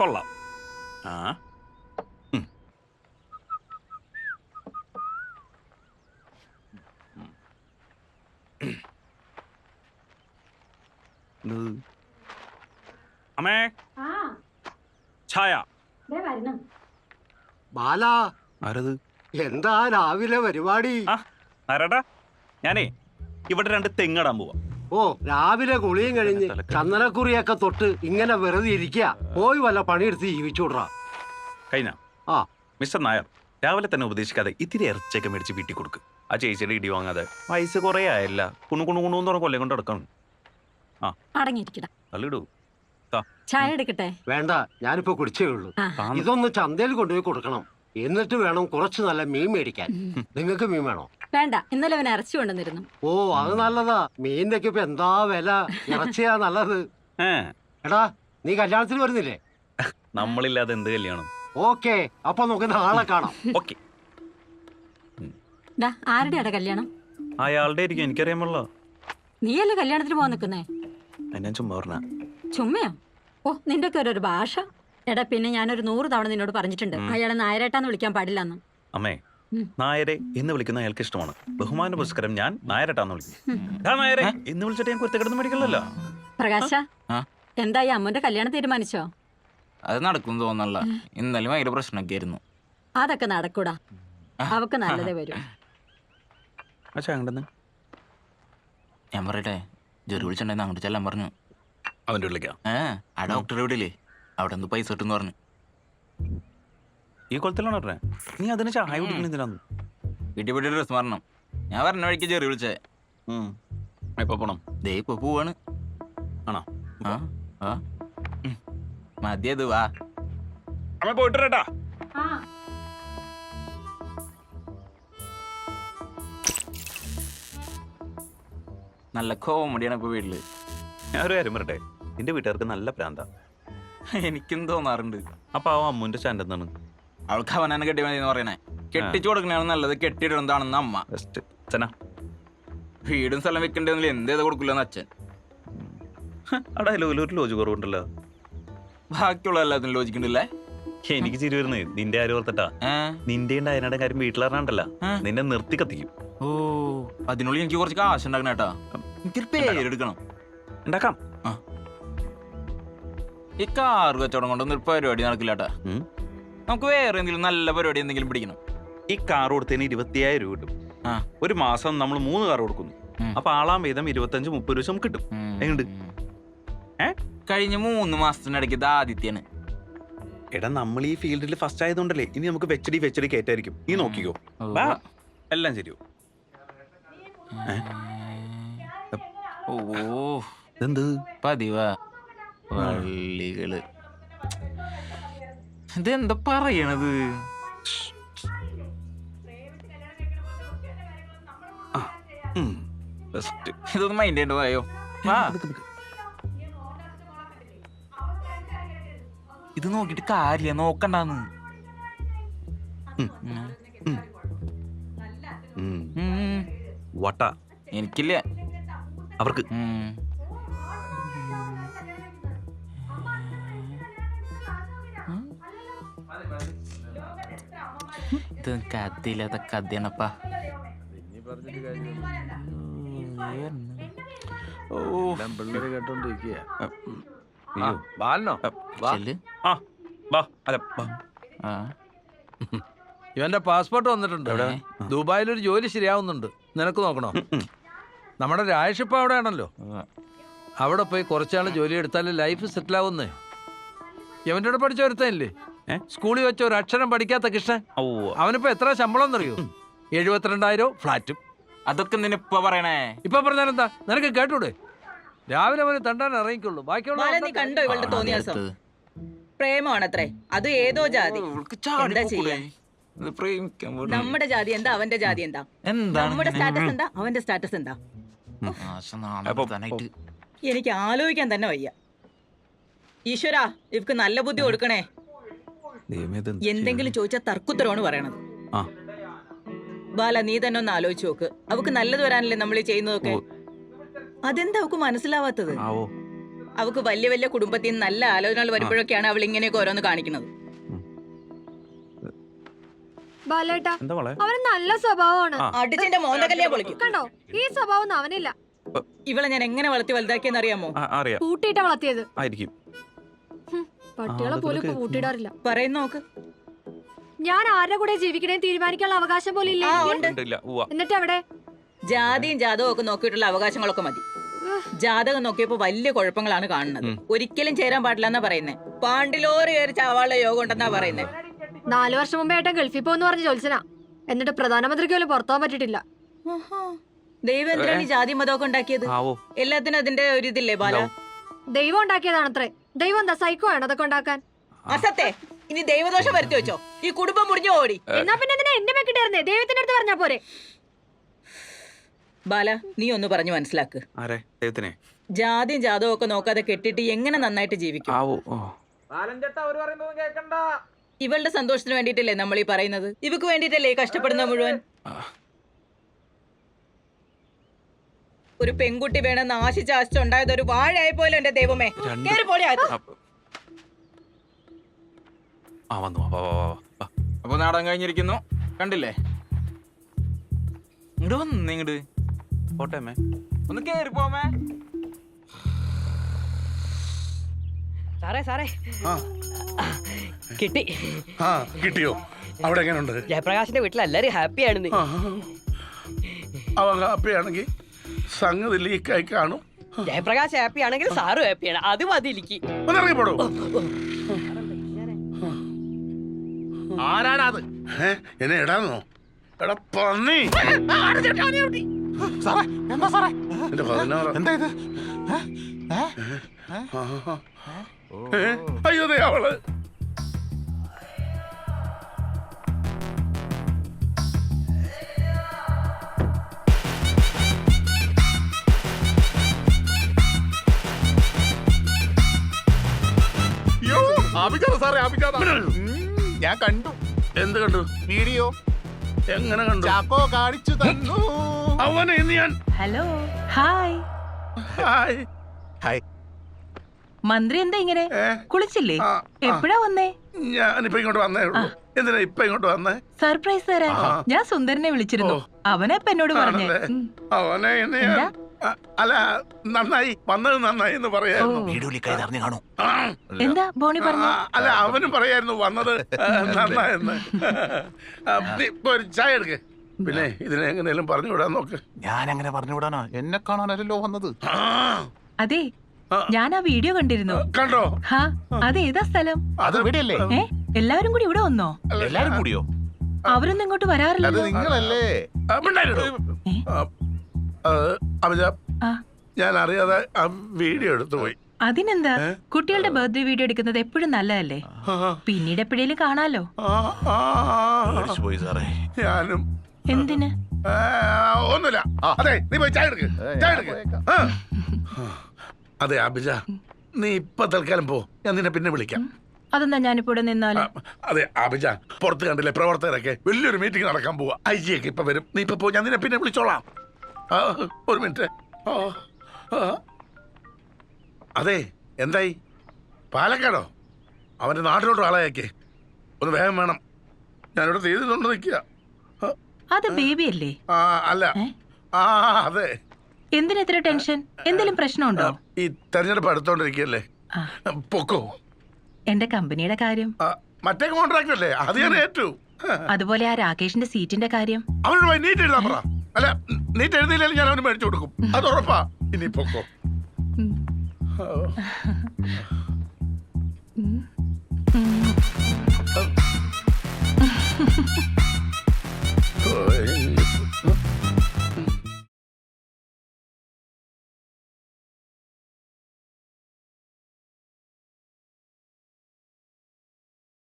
കൊള്ളാം. ആ. അമ്മേ. ആ. ഛായ. ബാല. ആരത്? എന്താ രാവിലെ പരിപാടി? ആ ആരാടാ? ഞാനേ ഇവിടെ രണ്ട് തെങ്ങടാൻ പോവാ. ഓ രാവിലെ കുളിയും കഴിഞ്ഞ് ചന്ദനക്കുറിയൊക്കെ തൊട്ട് ഇങ്ങനെ വെറുതെ ഇരിക്കുക പോയി വല്ല പണിയെടുത്ത് ജീവിച്ചുവിടറ കഴിഞ്ഞ ആ. മിസ്റ്റർ നായർ രാവിലെ തന്നെ ഉപദേശിക്കാതെ ഇത്തിരി ഇറച്ചിയൊക്കെ മേടിച്ച് വീട്ടിൽ കൊടുക്ക്. ആ ചേച്ചിയുടെ ഇടി വാങ്ങാതെ. വയസ്സ് കുറേ ആയല്ല. കുണു കുണു കുണു എന്ന് പറഞ്ഞ കൊല്ലം കൊണ്ട് നടക്കണം. അടങ്ങിയിരിക്കട. അല്ലിടൂ ചായ എടുക്കട്ടെ? വേണ്ട ഞാനിപ്പോ കുടിച്ചേ ഉള്ളൂ. ഇതൊന്ന് ചന്തയിൽ കൊണ്ടുപോയി കൊടുക്കണം. എന്നിട്ട് വേണം കുറച്ച് നല്ല മീൻ മേടിക്കാൻ. നിങ്ങൾക്ക് മീൻ വേണോ? വേണ്ട ഇന്നലെ അവൻ ഇറച്ചി കൊണ്ടുവന്നിരുന്നു. ഓ അത് നല്ലതാ. മീനിന്റെ ഒക്കെ ഇപ്പൊ എന്താ വില? ഇറച്ചിയാ നല്ലത്. എടാ നീ കല്യാണത്തിന് വരുന്നില്ലേ? നമ്മളില്ലാതെ എന്ത് കല്യാണം? ഓക്കെ അപ്പൊ നമുക്ക് നാളെ കാണാം. ഓക്കെ. ആരുടെ കല്യാണം? അയാളുടെ ആയിരിക്കും എനിക്കറിയാമല്ലോ. നീയല്ലേ കല്യാണത്തിന് പോകാൻ നിൽക്കുന്നേ ഞാൻ ചുമ്മാ പറഞ്ഞ ചുമ്മയോ? ഓ നിന്റെ ഒക്കെ ഒരു ഭാഷ. എടാ പിന്നെ ഞാനൊരു നൂറ് തവണ നിന്നോട് പറഞ്ഞിട്ടുണ്ട്. അയാളെ നായരേട്ടാന്ന് വിളിക്കാൻ പാടില്ലെന്ന്. അമ്മേ. നായരെ എന്ന് വിളിക്കുന്ന അയാൾക്ക് ഇഷ്ടമാണ്. ബഹുമാന പുരസ്കാരം ഞാൻ നായരട്ടാന്ന് വിളിക്കും. "ദാ നായരെ എന്ന് വിളിച്ചിട്ട് ഞാൻ കുരുത്തക്കിടന്ന് മേടിക്കണല്ലോ പ്രകാശ ആ? എന്തായി അമ്മന്റെ കല്യാണം തീരുമാനിച്ചോ? അത് നടക്കും തോന്നല്ല ഇന്നലെ ഭയങ്കര പ്രശ്നമൊക്കെ ആയിരുന്നു. അതൊക്കെ നടക്കൂടാ. അവക്ക് നല്ലതേ വരും. ഞാൻ പറയട്ടെ ജോലി വിളിച്ചിട്ടുണ്ടായിരുന്നു അങ്ങോട്ട് ചെല്ലാൻ പറഞ്ഞു. അവന്റെ വിളിക്കാം ഏ ആ ഡോക്ടർ എവിടെ ഇല്ലേ അവിടെ നിന്ന് പൈസ കിട്ടും പറഞ്ഞു. ഈ കൊളത്തിലാണ് പറഞ്ഞേ. നീ അതിന് ചായ കുടിക്കണെന്തിനാന്ന് പോയിട്ട് ഡ്രസ് മാറണം ഞാൻ പറഞ്ഞ വഴിക്ക് ജെറി വിളിച്ചേ. ഉം. എപ്പോ പോണം. ദേ ഇപ്പൊ പോവാണ്. ആണോ? ആ ആ. മതിയത് വാ. അമ്മ പോയിട്ട് വരാട്ടാ നല്ല കോമഡിയാണ് ഇപ്പൊ വീട്ടിൽ. ഞാൻ ഒരു കാര്യം പറയട്ടെ? നിന്റെ വീട്ടുകാർക്ക് നല്ല പ്രാന്ത. എനിക്കും തോന്നാറുണ്ട്. അപ്പൊ ആ അമ്മുന്റെ സ്റ്റാൻഡ് എന്താണ് അവൾക്ക് അവനെ കെട്ടി മതി എന്ന് പറയണേ. കെട്ടിച്ചു കൊടുക്കണതാണ് നല്ലത്. കെട്ടിയിടുന്നതാണെന്ന് അമ്മ. ബെസ്റ്റ് അച്ഛനാ വീടും സ്ഥലം വെക്കണ്ടെന്നില്ല. എന്ത് ചെയ്ത് കൊടുക്കില്ലെന്ന് അച്ഛൻ. അവിടെ ഒരു ലോജ് കുറവുണ്ടല്ലോ. ബാക്കിയുള്ള എല്ലാത്തിനും ലോചിക്കണ്ടില്ലേ എനിക്ക് ചിരി വരുന്നേ. നിന്റെ ആരും ഓർത്തിട്ടാ. നിന്റെ അയനയുടെ കാര്യം വീട്ടിലറിഞ്ഞാണ്ടല്ല. നിന്നെ നിർത്തി കത്തിക്കും. ഓ അതിനുള്ളിൽ എനിക്ക് കുറച്ച് കാശ് ഉണ്ടാക്കണം കേട്ടാ. എനിക്കൊരു പേരെടുക്കണം. ഉണ്ടാക്കാം. ഈ കാർ കച്ചവടം കൊണ്ടൊന്നും ഒരു പരിപാടി നടക്കില്ല കേട്ടാ. ഉം. നമുക്ക് വേറെ എന്തെങ്കിലും നല്ല പരിപാടി എന്തെങ്കിലും പിടിക്കണം. ഈ കാർ കൊടുത്തതിന് ഇരുപത്തിയായിരം രൂപ കിട്ടും. ആ. ഒരു മാസം നമ്മൾ മൂന്ന് കാർ കൊടുക്കുന്നു. അപ്പൊ ആളാം വീതം ഇരുപത്തഞ്ച് മുപ്പത് രൂപ നമുക്ക് കിട്ടും? ഏ? കഴിഞ്ഞ മൂന്ന് മാസത്തിനിടയ്ക്ക് ഇത് ആദിത്യാണ് എടാ നമ്മൾ ഈ ഫീൽഡിൽ ഫസ്റ്റ് ആയതുകൊണ്ടല്ലേ ഇനി നമുക്ക് വെച്ചടി വെച്ചടി കയറ്റായിരിക്കും. നീ നോക്കിക്കോ. ബാ. വാ എല്ലാം ശരിയോ ഓ. എന്ത് പതിവാ. വള്ളികൾ. ഇതെന്താ പറയണത്? ഇതൊന്നും മൈൻഡ് ചെയ്യേണ്ട പോയോ വാ. ഇത് നോക്കിട്ട് കാര്യമില്ല നോക്കണ്ടാന്ന്. വട്ട. എനിക്കില്ല. അവർക്ക്. അല്ല വാ. കഥയാണപ്പാ ഇവന്റെ പാസ്പോർട്ട് വന്നിട്ടുണ്ട്. ഇവിടെ ദുബായിൽ ഒരു ജോലി ശരിയാവുന്നുണ്ട്. നിനക്ക് നോക്കണോ? നമ്മുടെ രാജേഷ് ഇപ്പൊ അവിടെ ആണല്ലോ അവിടെ പോയി കുറച്ചാൾ ജോലി എടുത്താലേ ലൈഫ് സെറ്റിൽ ആവുന്നേ ഇവന്റെ കൂടെ പഠിച്ച വരുത്തേ ഏ? സ്കൂളിൽ വെച്ച ഒരു അക്ഷരം പഠിക്കാത്ത കൃഷ്ണൻ. ഓ അവനിപ്പോ എത്ര ശമ്പളം എന്നറിയോ എഴുപത്തിരണ്ടായിരം ഫ്ലാറ്റും. അതൊക്കെ നിനപ്പ പറയണേ. ഇപ്പൊ പറഞ്ഞാലെന്താ? നിനക്ക് കേട്ടൂടെ? രാവിലെ അവന് തണ്ടാൻ ഇറങ്ങിക്കുള്ളൂ. ബാക്കിയുള്ള നീ കണ്ടോ ഇവളുടെ തോന്നിയാസം. പ്രേമമാണത്രേ. അത് ഏതോ ജാതി. എന്താ? ചെയ്യാ? നമ്മുടെ ജാതി എന്താ? അവന്റെ ജാതി എന്താ? എന്താണ് നമ്മുടെ സ്റ്റാറ്റസ് എന്താ? അവന്റെ സ്റ്റാറ്റസ് എന്താ? എനിക്ക് ആലോചിക്കാൻ തന്നെ വയ്യ. ഈശ്വര ഇവക്ക് നല്ല ബുദ്ധി കൊടുക്കണേ. എന്തെങ്കിലും ചോദിച്ചാൽ തർക്കുത്തരമാണ് പറയണത്. ആ. ബാല നീ തന്നെ ഒന്ന് ആലോചിച്ചു നോക്ക്. അവക്ക് നല്ലത് വരാനല്ലേ നമ്മൾ ചെയ്യുന്നതൊക്കെ? അതെന്താ അവക്ക് മനസ്സിലാവാത്തത്? അവക്ക് വലിയ വലിയ കുടുംബത്തിൽ നിന്ന് നല്ല ആലോചനകൾ വരുമ്പോഴൊക്കെയാണ് അവൾ ഇങ്ങനെയൊക്കെ ഓരോന്ന് കാണിക്കുന്നത്. ബാലേട്ടാ നല്ല സ്വഭാവമാണ്. അടിച്ചിന്റെ മോന്തകല്ലേ പൊളിക്കും. കണ്ടോ? ഈ സ്വഭാവം അവനില്ല. ഇവളെ ഞാൻ എങ്ങനെ വളർത്തി വലുതാക്കിയെന്ന് അറിയാമോ? കൂട്ടിയിട്ടാ വളർത്തിയത്. ആയിരിക്കും. പട്ടികളെ പോലും ഇപ്പൊ കൂട്ടിയിടാറില്ല. പറയുന്ന നോക്ക്. ഞാൻ ആരുടെ കൂടെ ജീവിക്കണേ തീരുമാനിക്കാനുള്ള അവകാശം പോലും ഇല്ല ഉണ്ട്. ഇല്ല എന്നിട്ട് അവിടെ ജാതിയും ജാതവും ഒക്കെ നോക്കിയിട്ടുള്ള അവകാശങ്ങളൊക്കെ മതി. ജാതകം നോക്കിയപ്പോ വലിയ കുഴപ്പങ്ങളാണ് കാണുന്നത്. ഒരിക്കലും ചേരാൻ പാടില്ല എന്നാ പറയുന്നേ. പാണ്ടിലോറി കയറി ചാവാളുടെ യോഗം ഉണ്ടെന്നാ പറയുന്നേ. നാലു വർഷം മുമ്പേ ഏട്ടൻ ഗൾഫിൽ പോകുന്നു പറഞ്ഞ ജോത്സന എന്നിട്ട് പ്രധാനമന്ത്രിക്ക് പോലും പുറത്താൻ പറ്റിട്ടില്ല ദൈവം എന്തിനാണ് ഈ ജാതി മതമൊക്കെ ഉണ്ടാക്കിയത്? എല്ലാത്തിനും അതിന്റെ ഒരു ഇതില്ലേ ബാല. ദൈവം ഉണ്ടാക്കിയതാണത്രേ. ദൈവം എന്താ സൈക്കോ ആണ് അതൊക്കെ ഉണ്ടാക്കാൻ? അസത്തെ ഇനി ദൈവദോഷം വരുത്തി വെച്ചോ. ഈ കുടുംബം മുറിഞ്ഞു ഓടി. എന്നാ പിന്നെ എന്തിനാ എന്നെ വെക്കിട്ടായിരുന്നേ ദൈവത്തിന്റെ അടുത്ത് പറഞ്ഞാ പോരെ. ബാല നീ ഒന്ന് പറഞ്ഞു മനസ്സിലാക്ക്. ആരെ? ദൈവത്തിനെ? ജാതിയും ജാതവും ഒക്കെ നോക്കാതെ കെട്ടിട്ട് എങ്ങനെ നന്നായിട്ട് ജീവിക്കും? ആവോ ഓ. ഇവളുടെ സന്തോഷത്തിന് വേണ്ടിയിട്ടല്ലേ നമ്മൾ ഈ പറയുന്നത്? ഇവക്ക് വേണ്ടിയിട്ടല്ലേ ഈ കഷ്ടപ്പെടുന്ന മുഴുവൻ? ഒരു പെൺകുട്ടി വേണം ആശിച്ച് ആശിച്ചുണ്ടായത് ഒരു വാഴയായി പോലും എന്റെ ദൈവമേ. കേറി പോടി ആ വന്നു വാ, വാ, വാ, വാ, വാ. അപ്പൊ നാടകം കഴിഞ്ഞിരിക്കുന്നു. കണ്ടില്ലേ? ഇങ്ങോട്ട് വന്ന് ഇങ്ങോട്ട് പോട്ടേമേ ഒന്ന് കേറി പോമേ സാറേ സാറേ. കിട്ടി. ആ കിട്ടിയോ? അവിടെ എങ്ങനെയുണ്ട് ജയപ്രകാശിന്റെ വീട്ടിൽ എല്ലാരും ഹാപ്പിയാണ് നീ അവൻ ഹാപ്പിയാണെങ്കിൽ സംഗതി ലീക്കായി കാണും. ജയപ്രകാശ് ഹാപ്പി ആണെങ്കിൽ സാറും ഹാപ്പിയാണ് അത് മതി എനിക്ക്. ഒന്നിറങ്ങിപ്പോടോ? ആരാണത് ഏ എന്നെ ഇടാന്നോ എടാ പന്നി. സാറേ എന്താ സാറേ? എന്റെ പതിനാറ് എന്താ ഇത്? ആഹാ. ഏ? അയ്യോ ദേ അവൾ. സാറേ അഭിജാത ഞാൻ കണ്ടു. എന്ത് കണ്ടു? വീഡിയോ. എങ്ങനെ കണ്ടു? ചാക്കോ കാണിച്ചു തന്നു. അവനെ ഇന്ന് ഞാൻ ഹലോ ഹായ്. ഹായ്. ഹായ്. മന്ത്രി എന്താ ഇങ്ങനെ? കുളിച്ചില്ലേ. എപ്പോഴാ വന്നേ? ഞാനിപ്പോ ഇങ്ങോട്ട് വന്നേ ഉള്ളൂ. എന്തിനാ ഇപ്പൊ ഇങ്ങോട്ട് വന്നേ? സർപ്രൈസ് തരാൻ. ഞാൻ സുന്ദരനെ വിളിച്ചിരുന്നു. അവനെ ഇപ്പൊ എന്നോട് പറഞ്ഞേ. അവനെ ഞാൻ എന്താ? അല്ല നന്നായി. വന്നത് നന്നായി എന്ന് പറയായിരുന്നു. വീഡിയോയിൽ കൈ നിറഞ്ഞു കാണൂ. എന്താ ബോണി പറഞ്ഞു? അല്ല അവനും പറയായിരുന്നു വന്നത് നന്നായെന്ന്. ഇപ്പൊ ഒരു ചായ എടുക്ക്. പിന്നെ ഇതിനെ എങ്ങനെയും പറഞ്ഞു വിടാൻ നോക്ക്. ഞാൻ അങ്ങനെ പറഞ്ഞു വിടാനാ. എന്നെ കാണാനല്ലോ വന്നത്. അതെ ഞാൻ ആ വീഡിയോ കണ്ടിരുന്നു. കണ്ടോ? അതെ ഏതാ സ്ഥലം? അത് ഇവിടെയല്ലേ എല്ലാവരും കൂടി ഇവിടെ വന്നോ? എല്ലാരും കൂടിയോ? അവരൊന്നും ഇങ്ങോട്ട് വരാറില്ല നിങ്ങളല്ലേ? അഭിജ ഞാൻ അറിയാതെ ആ വീഡിയോ എടുത്തു പോയി. അതിനെന്താ? കുട്ടികളുടെ ബർത്ത്ഡേ വീഡിയോ എടുക്കുന്നത് എപ്പോഴും നല്ലതല്ലേ? പിന്നീട് എപ്പോഴേലും കാണാലോ? ഞാനും എന്തിന്? ഒന്നുമില്ല. അതെ നീ പോയി ചായ എടുക്ക്. ചായ എടുക്ക്. അതെ അഭിജ നീ ഇപ്പൊ തൽക്കാലം പോ. ഞാൻ നിന്നെ പിന്നെ വിളിക്കാം. അതെന്താ ഞാനിപ്പോ ഇവിടെ നിന്നാൽ അതെ അഭിജ പുറത്ത് കണ്ടില്ലേ പ്രവർത്തകരൊക്കെ? വലിയൊരു മീറ്റിംഗ് നടക്കാൻ പോവാ. ഐ ജി ഒക്കെ ഇപ്പൊ വരും. നീ ഇപ്പൊ പോ ഞാൻ നിന്നെ പിന്നെ വിളിച്ചോളാം. ഒരു മിനിറ്റ്. അതെ എന്തായി? പാലക്കാടോ? അവന്റെ നാട്ടിലോട്ട് ആളായേക്കേ. ഒന്ന് വേഗം വേണം. ഞാനിവിടെ തീരുന്നുണ്ട് നിൽക്കുക. അത് ബേബി അല്ലേ ആ അല്ല. ആ അതെ. എന്തിനാ ഇത്ര ടെൻഷൻ? എന്തെങ്കിലും പ്രശ്നമുണ്ടോ? ഈ തെരഞ്ഞെടുപ്പ് അടുത്തോണ്ടിരിക്കല്ലേ പൊക്കോ? എന്റെ കമ്പനിയുടെ കാര്യം? മറ്റേ കോൺട്രാക്ട് അല്ലേ അത് ഞാൻ ഏറ്റു. അതുപോലെ ആ രാകേഷിന്റെ സീറ്റിന്റെ കാര്യം? അവനോട് പോയി നീറ്റ് എഴുതാൻ പറ. അല്ല നീറ്റ് എഴുതിയില്ലെങ്കിൽ ഞാൻ അവന് മേടിച്ചു കൊടുക്കും. അത് ഉറപ്പാ. ഇനി പൊക്കോ.